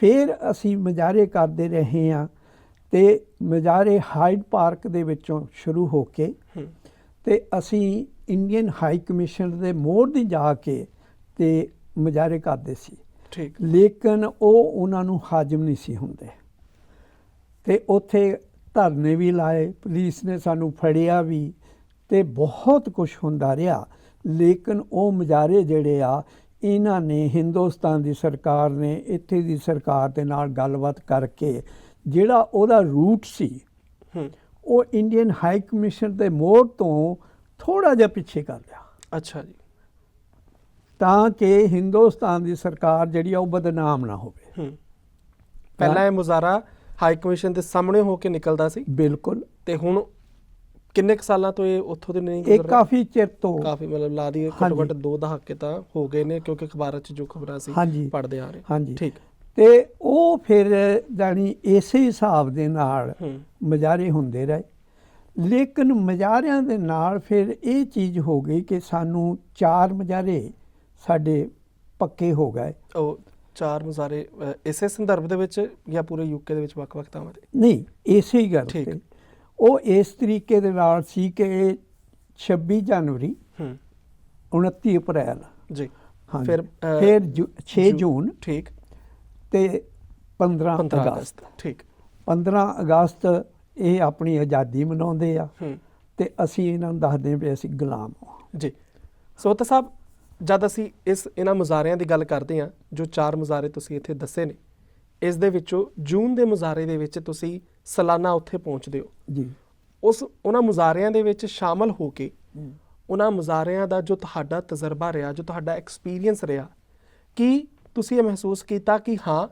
ਫਿਰ ਅਸੀਂ ਮਜਾਰੇ ਕਰਦੇ ਰਹੇ ਹਾਂ ਤੇ ਮਜਾਰੇ ਹਾਈਡ ਪਾਰਕ ਦੇ ਵਿੱਚੋਂ ਸ਼ੁਰੂ ਹੋ ਕੇ ਤੇ ਅਸੀਂ ਇੰਡੀਅਨ ਹਾਈ ਕਮਿਸ਼ਨ ਦੇ ਮੋੜ ਦੀ ਜਾ ਕੇ ਤੇ ਮਜਾਰੇ ਕਰਦੇ ਸੀ। ਠੀਕ। ਲੇਕਿਨ ਉਹ ਉਹਨਾਂ ਨੂੰ ਹਾਜ਼ਮ ਨਹੀਂ ਸੀ ਹੁੰਦੇ। ਤੇ ਉੱਥੇ ਧਰਨੇ ਵੀ ਲਾਏ ਪੁਲਿਸ ਨੇ ਸਾਨੂੰ ਫੜਿਆ ਵੀ ਤੇ ਬਹੁਤ ਕੁਝ ਹੁੰਦਾ ਰਿਹਾ। ਲੇਕਿਨ ਉਹ ਮੁਜ਼ਾਰੇ ਜਿਹੜੇ ਆ ਇਹਨਾਂ ਨੇ ਹਿੰਦੁਸਤਾਨ ਦੀ ਸਰਕਾਰ ਨੇ ਇੱਥੇ ਦੀ ਸਰਕਾਰ ਦੇ ਨਾਲ ਗੱਲਬਾਤ ਕਰਕੇ ਜਿਹੜਾ ਉਹਦਾ ਰੂਟ ਸੀ ਉਹ ਇੰਡੀਅਨ ਹਾਈ ਕਮਿਸ਼ਨ ਦੇ ਮੋੜ ਤੋਂ ਥੋੜਾ ਜਿਹਾ ਪਿੱਛੇ ਕਰ ਲਿਆ। ਅੱਛਾ ਜੀ। ਤਾਂ ਕਿ ਹਿੰਦੁਸਤਾਨ ਦੀ ਸਰਕਾਰ ਜਿਹੜੀ ਆ ਉਹ ਬਦਨਾਮ ਨਾ ਹੋਵੇ। ਪਹਿਲਾਂ ਇਹ ਮੁਜ਼ਾਰਾ ਹਾਈ ਕਮਿਸ਼ਨ ਦੇ ਸਾਹਮਣੇ ਹੋ ਕੇ ਨਿਕਲਦਾ ਸੀ? ਬਿਲਕੁਲ। ਤੇ ਹੁਣ ਕਿੰਨੇ ਕੁ ਸਾਲਾਂ ਤੋਂ ਇਹ ਉੱਥੋਂ ਦੇ ਨਹੀਂ ਇਹ ਗੁਜ਼ਰ ਰਿਹਾ? ਕਾਫੀ ਚਿਰ ਤੋਂ। ਕਾਫੀ ਮਤਲਬ ਲਾ ਦੀ ਘੱਟੋ। ਘੱਟ ਦੋ ਦਹਾਕੇ ਤਾਂ ਹੋ ਗਏ ਨੇ ਕਿਉਂਕਿ ਅਖਬਾਰਾਂ 'ਚ ਜੋ ਖਬਰਾਂ ਸੀ ਹਾਂਜੀ। ਪੜ੍ਹਦੇ ਆ ਰਹੇ ਹਾਂਜੀ। ਠੀਕ। ਤੇ ਉਹ ਫਿਰ ਜਾਣੀ ਇਸੇ ਹਿਸਾਬ ਦੇ ਨਾਲ ਮਜਾਰੇ ਹੁੰਦੇ ਰਹੇ। ਲੇਕਿਨ ਮਜਾਰਿਆਂ ਦੇ ਨਾਲ ਫਿਰ ਇਹ ਚੀਜ਼ ਹੋ ਗਈ ਕਿ ਸਾਨੂੰ ਚਾਰ ਮਜਾਰੇ ਸਾਡੇ ਪੱਕੇ ਹੋ ਗਏ। ਉਹ ਚਾਰ ਮੁਜ਼ਾਰੇ ਇਸੇ ਸੰਦਰਭ ਦੇ ਵਿੱਚ ਜਾਂ ਪੂਰੇ ਯੂਕੇ ਦੇ ਵਿੱਚ ਵੱਖ-ਵੱਖ ਥਾਵਾਂ ਤੇ? ਨਹੀਂ ਇਸੇ ਹੀ ਗੱਲ ਠੀਕ। ਤੇ। ਉਹ ਇਸ ਤਰੀਕੇ ਦੇ ਨਾਲ ਸੀ ਕਿ 26 ਜਨਵਰੀ ਹੂੰ। 29 ਅਪ੍ਰੈਲ। ਜੀ। ਫਿਰ, ਫਿਰ 6 ਜੂ- ਜੂਨ ਠੀਕ। ਤੇ 15 15 ਅਗਸਤ ਠੀਕ। 15 ਅਗਸਤ ਇਹ ਆਪਣੀ ਆਜ਼ਾਦੀ ਮਨਾਉਂਦੇ ਆ ਤੇ ਅਸੀਂ ਇਹਨਾਂ ਨੂੰ ਦੱਸਦੇ ਵੀ ਅਸੀਂ ਗੁਲਾਮ ਹਾਂ। ਜੀ। ਸੋਤਾ ਸਾਹਿਬ ਜਦ ਅਸੀਂ ਇਸ ਇਹਨਾਂ ਮੁਜ਼ਾਰਿਆਂ ਦੀ ਗੱਲ ਕਰਦੇ ਹਾਂ ਜੋ ਚਾਰ ਮੁਜ਼ਾਰੇ ਤੁਸੀਂ ਇੱਥੇ ਦੱਸੇ ਨੇ ਇਸ ਦੇ ਵਿੱਚੋਂ ਜੂਨ ਦੇ ਮੁਜ਼ਾਰੇ ਦੇ ਵਿੱਚ ਤੁਸੀਂ ਸਾਲਾਨਾ ਉੱਥੇ ਪਹੁੰਚਦੇ ਹੋ। ਜੀ। ਉਸ ਉਹਨਾਂ ਮੁਜ਼ਾਰਿਆਂ ਦੇ ਵਿੱਚ ਸ਼ਾਮਲ ਹੋ ਕੇ ਉਹਨਾਂ ਮੁਜ਼ਾਰਿਆਂ ਦਾ ਜੋ ਤੁਹਾਡਾ ਤਜਰਬਾ ਰਿਹਾ ਜੋ ਤੁਹਾਡਾ ਐਕਸਪੀਰੀਅੰਸ ਰਿਹਾ ਕੀ ਤੁਸੀਂ ਇਹ ਮਹਿਸੂਸ ਕੀਤਾ ਕਿ ਹਾਂ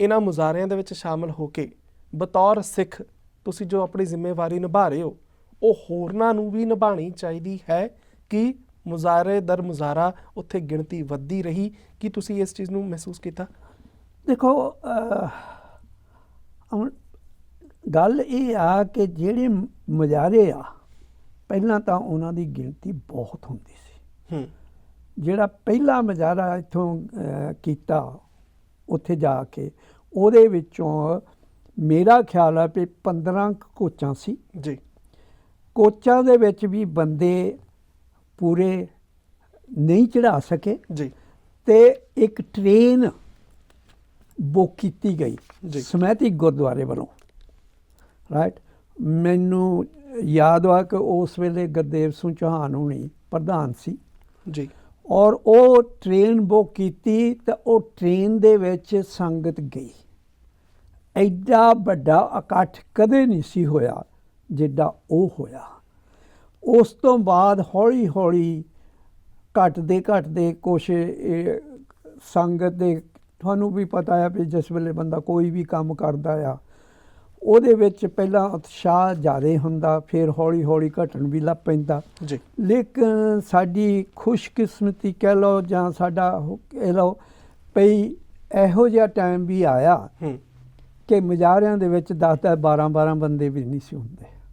ਇਹਨਾਂ ਮੁਜ਼ਾਰਿਆਂ ਦੇ ਵਿੱਚ ਸ਼ਾਮਲ ਹੋ ਕੇ ਬਤੌਰ ਸਿੱਖ ਤੁਸੀਂ ਜੋ ਆਪਣੀ ਜ਼ਿੰਮੇਵਾਰੀ ਨਿਭਾ ਰਹੇ ਹੋ ਉਹ ਹੋਰਨਾਂ ਨੂੰ ਵੀ ਨਿਭਾਣੀ ਚਾਹੀਦੀ ਹੈ ਕਿ ਮੁਜ਼ਾਰੇ ਦਰ ਮੁਜ਼ਾਰਾ ਉੱਥੇ ਗਿਣਤੀ ਵੱਧਦੀ ਰਹੀ ਕੀ ਤੁਸੀਂ ਇਸ ਚੀਜ਼ ਨੂੰ ਮਹਿਸੂਸ ਕੀਤਾ? ਦੇਖੋ ਹੁਣ ਗੱਲ ਇਹ ਆ ਕਿ ਜਿਹੜੇ ਮੁਜ਼ਾਰੇ ਆ ਪਹਿਲਾਂ ਤਾਂ ਉਹਨਾਂ ਦੀ ਗਿਣਤੀ ਬਹੁਤ ਹੁੰਦੀ ਸੀ। ਹੂੰ। ਜਿਹੜਾ ਪਹਿਲਾ ਮੁਜ਼ਾਰਾ ਇੱਥੋਂ ਕੀਤਾ ਉੱਥੇ ਜਾ ਕੇ ਉਹਦੇ ਵਿੱਚੋਂ ਮੇਰਾ ਖਿਆਲ ਆ ਵੀ 15 ਕੁ ਕੋਚਾਂ ਸੀ। ਜੀ। ਕੋਚਾਂ ਦੇ ਵਿੱਚ ਵੀ ਬੰਦੇ ਪੂਰੇ ਨਹੀਂ ਚੜਾ ਸਕੇ। ਜੀ। ਤੇ ਇੱਕ ਟ੍ਰੇਨ ਬੁੱਕ ਕੀਤੀ ਗਈ। ਸਮੈਤੀ ਗੁਰਦੁਆਰੇ ਵੱਲੋਂ। ਰਾਈਟ ਮੈਨੂੰ ਯਾਦ ਆ ਕਿ ਉਸ ਵੇਲੇ ਗੁਰਦੇਵ ਸਿੰਘ ਚੌਹਾਨ ਹੁਣੀ ਪ੍ਰਧਾਨ ਸੀ। ਜੀ। ਔਰ ਉਹ ਟ੍ਰੇਨ ਬੁੱਕ ਕੀਤੀ ਤੇ ਉਹ ਟ੍ਰੇਨ ਦੇ ਵਿੱਚ ਸੰਗਤ ਗਈ। ਐਡਾ ਵੱਡਾ ਇਕੱਠ ਕਦੇ ਨਹੀਂ ਸੀ ਹੋਇਆ ਜਿੱਡਾ ਉਹ ਹੋਇਆ। ਉਸ ਤੋਂ ਬਾਅਦ ਹੌਲੀ ਹੌਲੀ ਘਟਦੇ ਘਟਦੇ ਕੁਛ ਸੰਗਤ ਦੇ ਤੁਹਾਨੂੰ ਵੀ ਪਤਾ ਹੈ ਵੀ ਜਿਸ ਵੇਲੇ ਬੰਦਾ ਕੋਈ ਵੀ ਕੰਮ ਕਰਦਾ ਆ ਉਹਦੇ ਵਿੱਚ ਪਹਿਲਾਂ ਉਤਸ਼ਾਹ ਜ਼ਿਆਦਾ ਹੁੰਦਾ ਫਿਰ ਹੌਲੀ ਹੌਲੀ ਘਟਣ ਵੀ ਲੱਗ ਪੈਂਦਾ। ਜੀ। ਲੇਕਿਨ ਸਾਡੀ ਖੁਸ਼ਕਿਸਮਤੀ ਕਹਿ ਲਓ ਜਾਂ ਸਾਡਾ ਕਹਿ ਲਓ ਪਈ ਇਹੋ ਜਿਹਾ ਟਾਈਮ ਵੀ ਆਇਆ ਕਿ ਮਜ਼ਾਰਿਆਂ ਦੇ ਵਿੱਚ 10 10 12 12 ਬੰਦੇ ਵੀ ਨਹੀਂ ਸੀ ਹੁੰਦੇ।